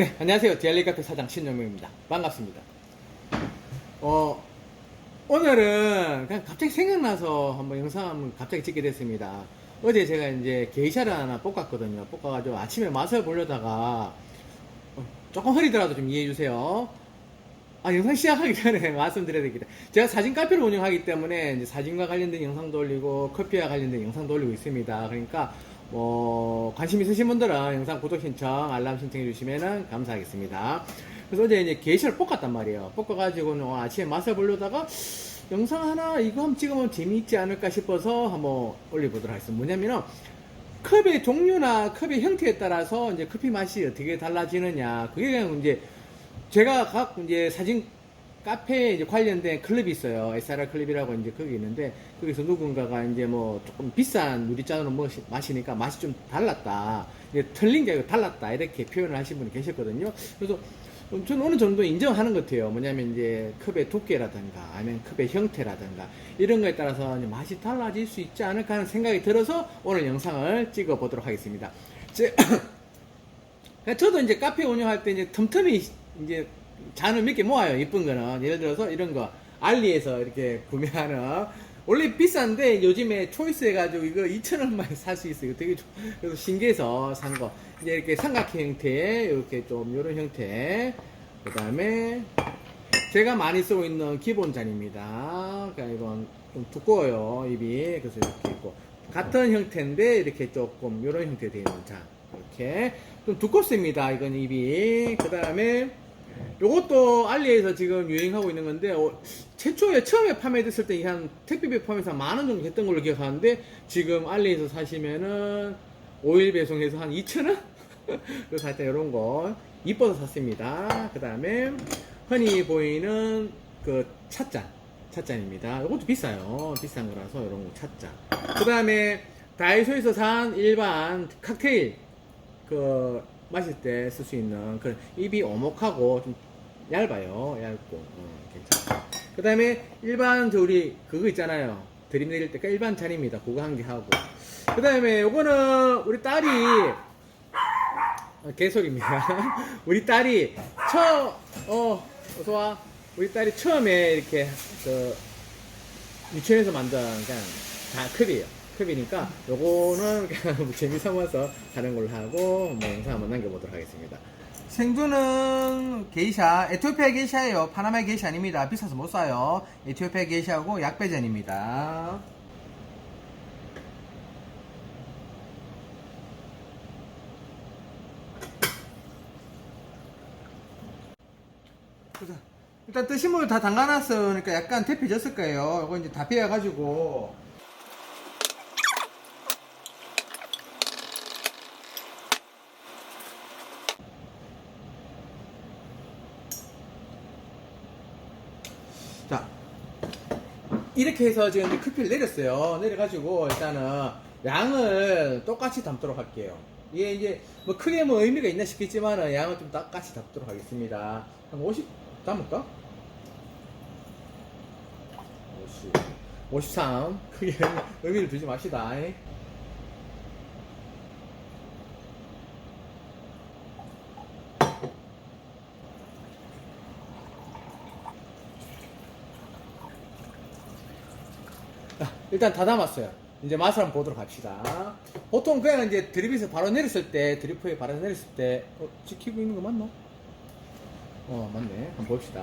네, 안녕하세요. 디알리 카페 사장 신영명입니다. 반갑습니다. 어, 오늘은 그냥 갑자기 생각나서 한번 영상 한번 갑자기 찍게 됐습니다. 어제 제가 이제 게이샤를 하나 볶았거든요. 볶아가지고 아침에 맛을 보려다가 어, 조금 흐리더라도 좀 이해해주세요. 아, 영상 시작하기 전에 말씀드려야 되겠다. 제가 사진 카페를 운영하기 때문에 사진과 관련된 영상도 올리고 커피와 관련된 영상도 올리고 있습니다. 그러니까 뭐 관심 있으신 분들은 영상 구독 신청, 알람 신청해 주시면 감사하겠습니다. 그래서 어제 이제 게이샤를 볶았단 말이에요. 볶아가지고는 오늘 아침에 맛을 보려다가 영상 하나 이거 한번 찍으면 재미있지 않을까 싶어서 한번 올려보도록 하겠습니다. 뭐냐면은 컵의 종류나 컵의 형태에 따라서 이제 커피 맛이 어떻게 달라지느냐. 그게 그냥 이제 제가 각 이제 사진 카페에 이제 관련된 클럽이 있어요. SRR 클럽이라고 이제 거기 있는데 거기서 누군가가 이제 뭐 조금 비싼 유리잔으로 마시- 마시니까 맛이 좀 달랐다. 이제 틀린 게 아니고 달랐다. 이렇게 표현을 하신 분이 계셨거든요. 그래서 저는 어느 정도 인정하는 것 같아요. 뭐냐면 이제 컵의 두께라든가 아니면 컵의 형태라든가 이런 거에 따라서 맛이 달라질 수 있지 않을까 하는 생각이 들어서 오늘 영상을 찍어 보도록 하겠습니다. 저도 이제 카페 운영할 때 이제 틈틈이 이제 잔을 몇 개 모아요. 이쁜 거는. 예를 들어서 이런 거. 알리에서 이렇게 구매하는. 원래 비싼데 요즘에 초이스 해가지고 이거 2,000원만 살 수 있어요. 되게 좋- 그래서 신기해서 산 거. 이제 이렇게 삼각형 형태, 이렇게 좀 이런 형태. 그 다음에 제가 많이 쓰고 있는 기본 잔입니다. 그러니까 이건 좀 두꺼워요. 입이. 그래서 이렇게 있고. 같은 형태인데 이렇게 조금 이런 형태 되어 있는 잔. 이렇게. 좀 두껍습니다. 이건 입이. 그 다음에 요것도 알리에서 지금 유행하고 있는 건데 어, 최초에 처음에 판매됐을 때 한 택배비 포함해서 만 원 정도 했던 걸로 기억하는데 지금 알리에서 사시면은 5일 배송해서 한 2,000원? 그래서 이런 거 이뻐서 샀습니다. 그 다음에 흔히 보이는 그 찻잔 찻잔입니다. 이것도 비싸요. 비싼 거라서 이런 거 찻잔. 그 다음에 다이소에서 산 일반 칵테일 그 마실 때 쓸 수 있는 그런 입이 오목하고 좀 얇아요. 얇고. 어, 괜찮아 그 다음에 일반 저 우리 그거 있잖아요. 드림 내릴 때그 일반 잔입니다. 그거 한 개 하고. 그 다음에 요거는 우리 딸이 아, 개소리입니다. 우리 딸이 처 어 어서와. 우리 딸이 처음에 이렇게 그 유치원에서 만든 그냥 다 컵이에요. 컵이니까 요거는 뭐 재미 삼아서 다른 걸로 하고 뭐 영상 한번 남겨보도록 하겠습니다. 생두는 게이샤, 에티오피아 게이샤예요. 파나마 게이샤 아닙니다. 비싸서 못 사요. 에티오피아 게이샤하고 약배전입니다. 일단 뜨신 물을 다 담가놨어. 그러니까 약간 대피졌을 거예요. 이거 이제 다 빼어가지고. 이렇게 해서 지금 커피를 내렸어요. 내려가지고 일단은 양을 똑같이 담도록 할게요. 이게 이제 뭐 크게 뭐 의미가 있나 싶겠지만은 양을 좀 똑같이 담도록 하겠습니다. 한 50 담을까? 50, 53. 크게 의미를 두지 맙시다. 일단 다 담았어요. 이제 맛을 한번 보도록 합시다. 보통 그냥 이제 드립에서 바로 내렸을 때, 드리프에 바로 내렸을 때, 어, 지키고 있는 거 맞나? 어, 맞네. 한번 봅시다.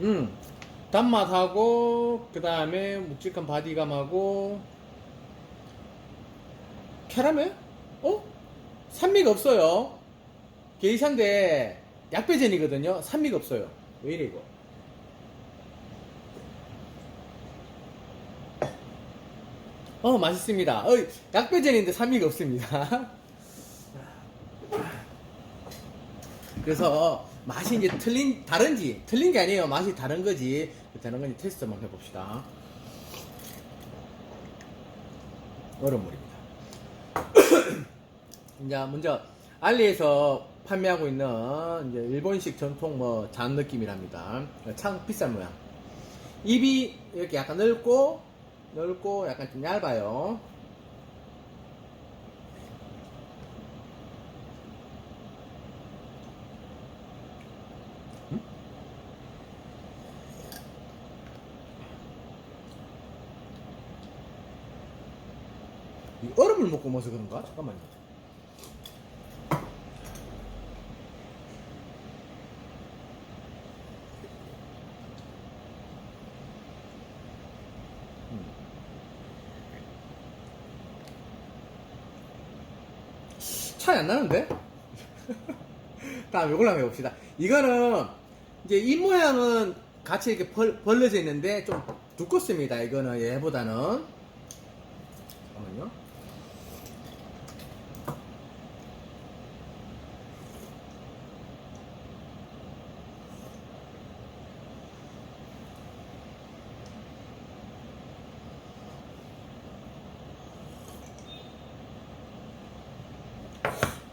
음, 단맛하고, 그 다음에 묵직한 바디감하고, 캐러멜? 어? 산미가 없어요. 게이샤인데 약배전이거든요. 산미가 없어요. 왜 이래 이거? 어 맛있습니다. 어 약배전인데 산미가 없습니다. 그래서 맛이 이제 틀린 다른지 틀린 게 아니에요. 맛이 다른 거지 다른 건지 테스트 한번 해봅시다. 얼음 물입니다. 이제 먼저 알리에서 판매하고 있는 이제 일본식 전통 뭐 잔 느낌이랍니다. 참 비싼 모양. 입이 이렇게 약간 넓고 넓고 약간 좀 얇아요. 음? 이 얼음을 먹고 먹어서 그런가? 잠깐만요. 차이 안 나는데? 다음 이걸로 한번 해봅시다. 이거는 이제 입 모양은 같이 이렇게 벌, 벌려져 있는데 좀 두껍습니다. 이거는 얘보다는.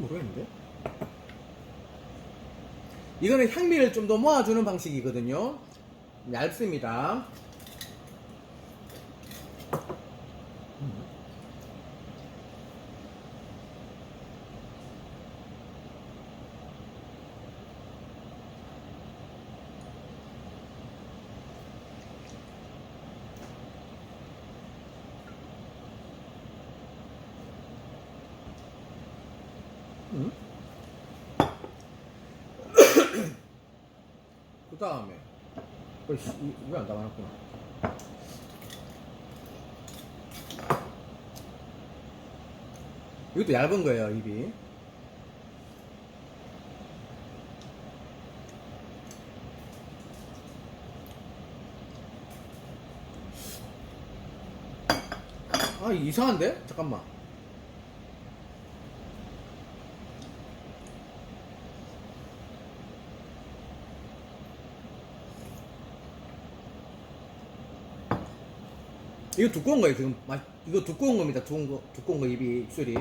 모르겠는데? 이거는 향미를 좀 더 모아주는 방식이거든요. 얇습니다. 다음에. 어이씨 왜안 담아놨구나. 이것도 얇은 거예요 입이. 아 이상한데? 잠깐만 이거 두꺼운 거예요 지금. 마- 이거 두꺼운 겁니다 두꺼운 거 두꺼운 거 입이 입술이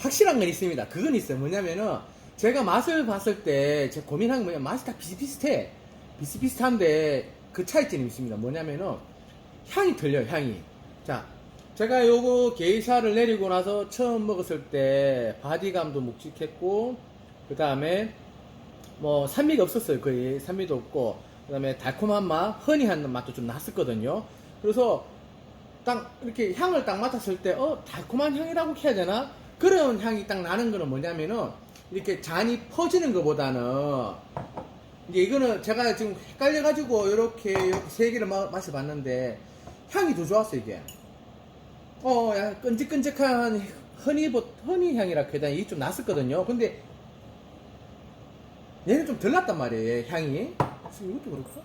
확실한 건 있습니다. 그건 있어요. 뭐냐면은 제가 맛을 봤을 때 제가 고민한 게 뭐냐면 맛이 다 비슷비슷해. 비슷비슷한데 그 차이점이 있습니다. 뭐냐면은 향이 틀려요. 향이. 자, 제가 요거 게이샤를 내리고 나서 처음 먹었을 때 바디감도 묵직했고 그 다음에 뭐 산미가 없었어요. 거의 산미도 없고 그 다음에 달콤한 맛, 허니한 맛도 좀 났었거든요. 그래서 딱 이렇게 향을 딱 맡았을 때, 어, 달콤한 향이라고 해야 되나? 그런 향이 딱 나는 거는 뭐냐면은, 이렇게 잔이 퍼지는 것보다는, 이제 이거는 제가 지금 헷갈려가지고, 이렇게, 세 개를 마, 마셔봤는데, 향이 더 좋았어, 이게. 어, 약간 끈적끈적한 허니, 허니 향이라 해야 되나? 이게 좀 났었거든요. 근데, 얘는 좀 덜 났단 말이에요, 얘 향이. 이것도 그렇고?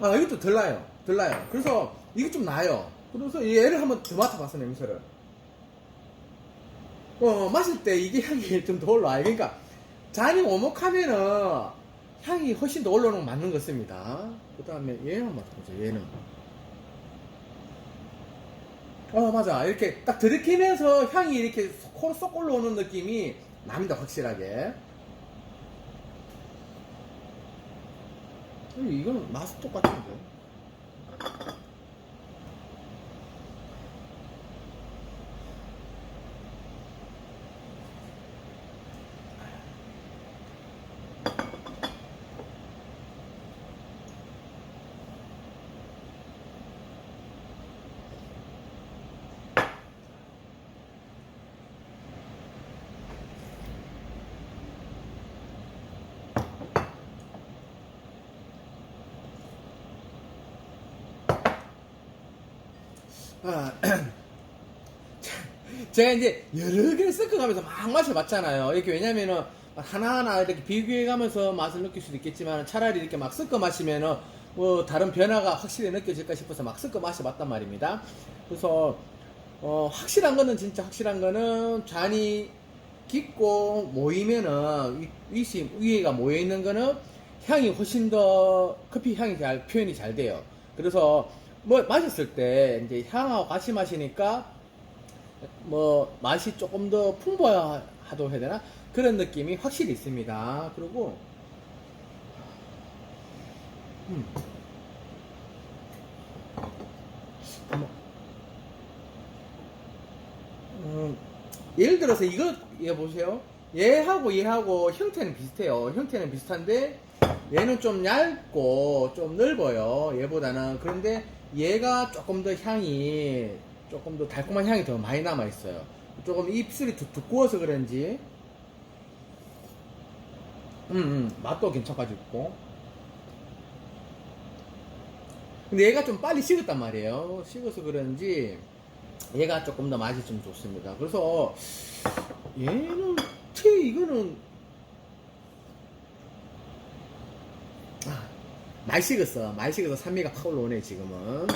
아, 이것도 덜 나요. 덜 나요. 그래서 이게 좀 나요. 그래서 얘를 한번 더 맡아봤어, 냄새를. 어, 마실 때 이게 향이 좀 더 올라와요. 그러니까 잔이 오목하면은 향이 훨씬 더 올라오는 건 맞는 것 같습니다. 그 다음에 얘는 한번 맡아보죠, 얘는. 어, 맞아. 이렇게 딱 들이키면서 향이 이렇게 코로 쏙 올라오는 느낌이 납니다, 확실하게. 음, 이거는 맛이 똑같은데. 아, 제가 이제 여러 개를 섞어가면서 막 마셔봤잖아요. 이렇게 왜냐면은 하나하나 이렇게 비교해가면서 맛을 느낄 수도 있겠지만 차라리 이렇게 막 섞어 마시면은 뭐 다른 변화가 확실히 느껴질까 싶어서 막 섞어 마셔봤단 말입니다. 그래서 어, 확실한 거는 진짜 확실한 거는 잔이 깊고 모이면은 위, 위시, 위에가 모여 있는 거는 향이 훨씬 더 커피 향이 잘 표현이 잘 돼요. 그래서 뭐 마셨을 때 이제 향하고 같이 마시니까 뭐 맛이 조금 더 풍부하다고 해야 되나 그런 느낌이 확실히 있습니다. 그리고 음. 뭐, 음, 예를 들어서 이거 얘 보세요. 얘하고 얘하고 형태는 비슷해요. 형태는 비슷한데 얘는 좀 얇고 좀 넓어요. 얘보다는 그런데 얘가 조금 더 향이 조금 더 달콤한 향이 더 많이 남아 있어요. 조금 입술이 두, 두꺼워서 그런지 음, 음, 맛도 괜찮아지고 근데 얘가 좀 빨리 식었단 말이에요. 식어서 그런지 얘가 조금 더 맛이 좀 좋습니다. 그래서 얘는 티 이거는 많이 식었어. 많이 식어서 산미가 팍 올라오네 지금은.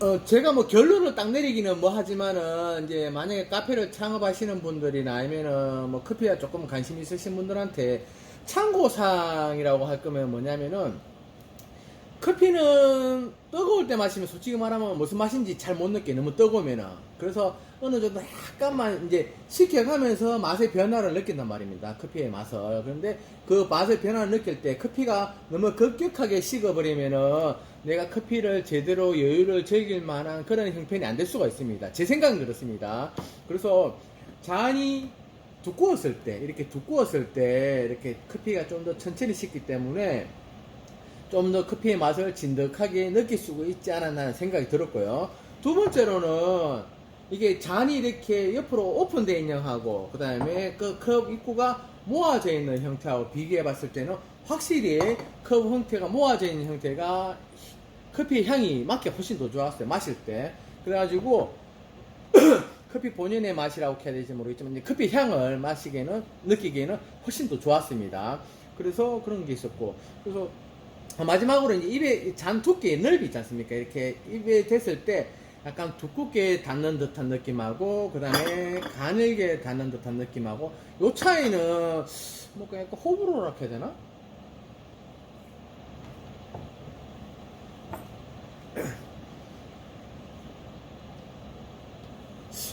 어, 제가 뭐 결론을 딱 내리기는 뭐 하지만은, 이제 만약에 카페를 창업하시는 분들이나 아니면은 뭐 커피에 조금 관심 있으신 분들한테 참고사항이라고 할 거면 뭐냐면은, 커피는 뜨거울 때 마시면 솔직히 말하면 무슨 맛인지 잘 못 느껴 너무 뜨거우면은 그래서 어느 정도 약간만 이제 식혀가면서 맛의 변화를 느낀단 말입니다. 커피의 맛을. 그런데 그 맛의 변화를 느낄 때 커피가 너무 급격하게 식어버리면은 내가 커피를 제대로 여유를 즐길 만한 그런 형편이 안 될 수가 있습니다. 제 생각은 그렇습니다. 그래서 잔이 두꺼웠을 때 이렇게 두꺼웠을 때 이렇게 커피가 좀 더 천천히 식기 때문에 좀 더 커피의 맛을 진득하게 느낄 수 있지 않았나 생각이 들었고요. 두 번째로는 이게 잔이 이렇게 옆으로 오픈되어 있는 하고 그 다음에 그 컵 입구가 모아져 있는 형태하고 비교해 봤을 때는 확실히 컵 형태가 모아져 있는 형태가 커피 향이 맞게 훨씬 더 좋았어요. 마실 때. 그래가지고 커피 본연의 맛이라고 해야 될지 모르겠지만 이제 커피 향을 마시기에는 느끼기에는 훨씬 더 좋았습니다. 그래서 그런 게 있었고 그래서 마지막으로 이제 입에 잔 두께의 넓이 있지 않습니까? 이렇게 입에 댔을 때 약간 두껍게 닿는 듯한 느낌하고 그 다음에 가늘게 닿는 듯한 느낌하고 요 차이는 뭐 그냥 호불호라 해야 되나?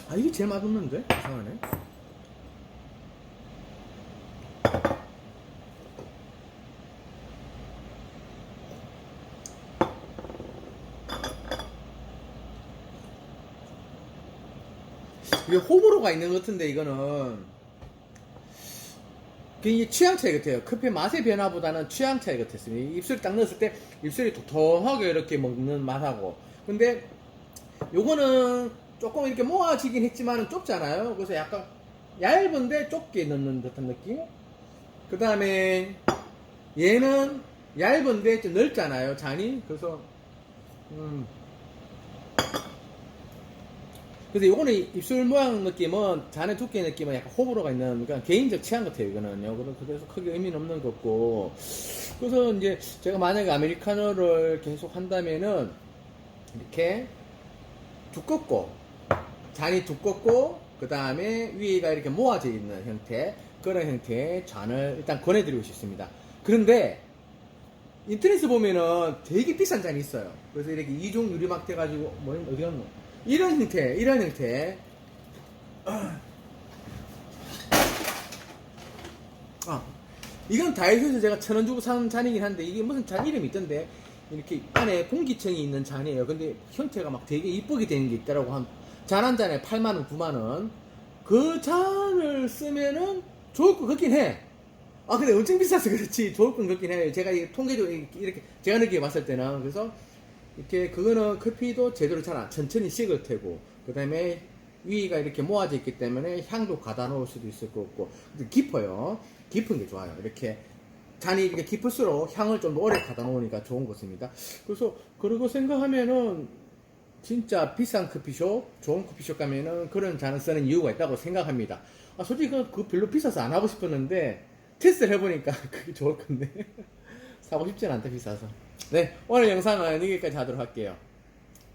아 이게 제일 맛없는데? 이상하네 이게 호불호가 있는 것 같은데 이거는 그게 취향 차이 같아요. 커피 맛의 변화보다는 취향 차이 같았습니다. 입술에 딱 넣었을 때 입술이 도톰하게 이렇게 먹는 맛하고 근데 요거는 조금 이렇게 모아지긴 했지만 좁잖아요. 그래서 약간 얇은데 좁게 넣는 듯한 느낌. 그 다음에 얘는 얇은데 좀 넓잖아요. 잔이. 그래서 음. 그래서 요거는 입술 모양 느낌은 잔의 두께 느낌은 약간 호불호가 있는 그러니까 개인적 취향 같아요 이거는요 그래서- 크게 의미는 없는 것 같고 그래서 이제 제가 만약에 아메리카노를 계속 한다면은 이렇게 두껍고 잔이 두껍고 그 다음에 위에가 이렇게 모아져 있는 형태 그런 형태의 잔을 일단 권해드리고 싶습니다 그런데 인터넷에 보면은 되게 비싼 잔이 있어요. 그래서 이렇게 이중 유리막 돼가지고 뭐 어디 갔노? 이런 형태, 이런 형태. 아, 이건 다이소에서 제가 천 원 주고 산 잔이긴 한데 이게 무슨 잔 이름이 있던데 이렇게 안에 공기층이 있는 잔이에요. 근데 형태가 막 되게 이쁘게 되는 게 있더라고 한 잔 한 잔에 8만 원, 9만 원. 그 잔을 쓰면은 좋을 것 같긴 해. 아 근데 엄청 비싸서 그렇지 좋을 건 같긴 해요 제가 이 통계적으로 이렇게 제가 느끼게 봤을 때는 그래서 이렇게 그거는 커피도 제대로 잘 안, 천천히 식을 테고 그 다음에 위가 이렇게 모아져 있기 때문에 향도 가다 놓을 수도 있을 것 같고 깊어요 깊은 게 좋아요 이렇게 잔이 이렇게 깊을수록 향을 좀 오래 가다 놓으니까 좋은 것입니다 그래서 그러고 생각하면은 진짜 비싼 커피숍, 좋은 커피숍 가면은 그런 잔을 쓰는 이유가 있다고 생각합니다. 아, 솔직히 그, 그 별로 비싸서 안 하고 싶었는데 테스트를 해보니까 그게 좋을 건데 사고 싶진 않다 비싸서. 네 오늘 영상은 여기까지 하도록 할게요.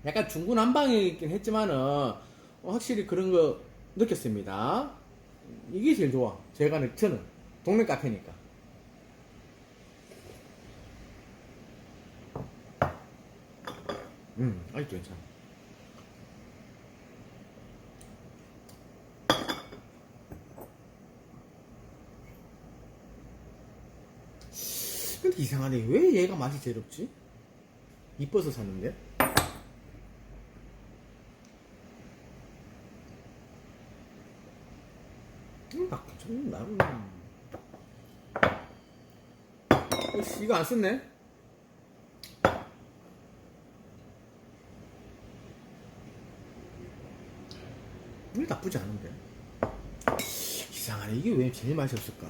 약간 중구난방이긴 했지만은 어, 확실히 그런 거 느꼈습니다. 이게 제일 좋아. 제가 느- 저는 동네 카페니까. 음, 아직도 괜찮아. 근데 이상하네. 왜 얘가 맛이 제일 없지? 이뻐서 샀는데? 음, 나 괜찮네. 나는. 어, 이거 안 썼네? 이거 나쁘지 않은데. 이상하네. 이게 왜 제일 맛이 없을까?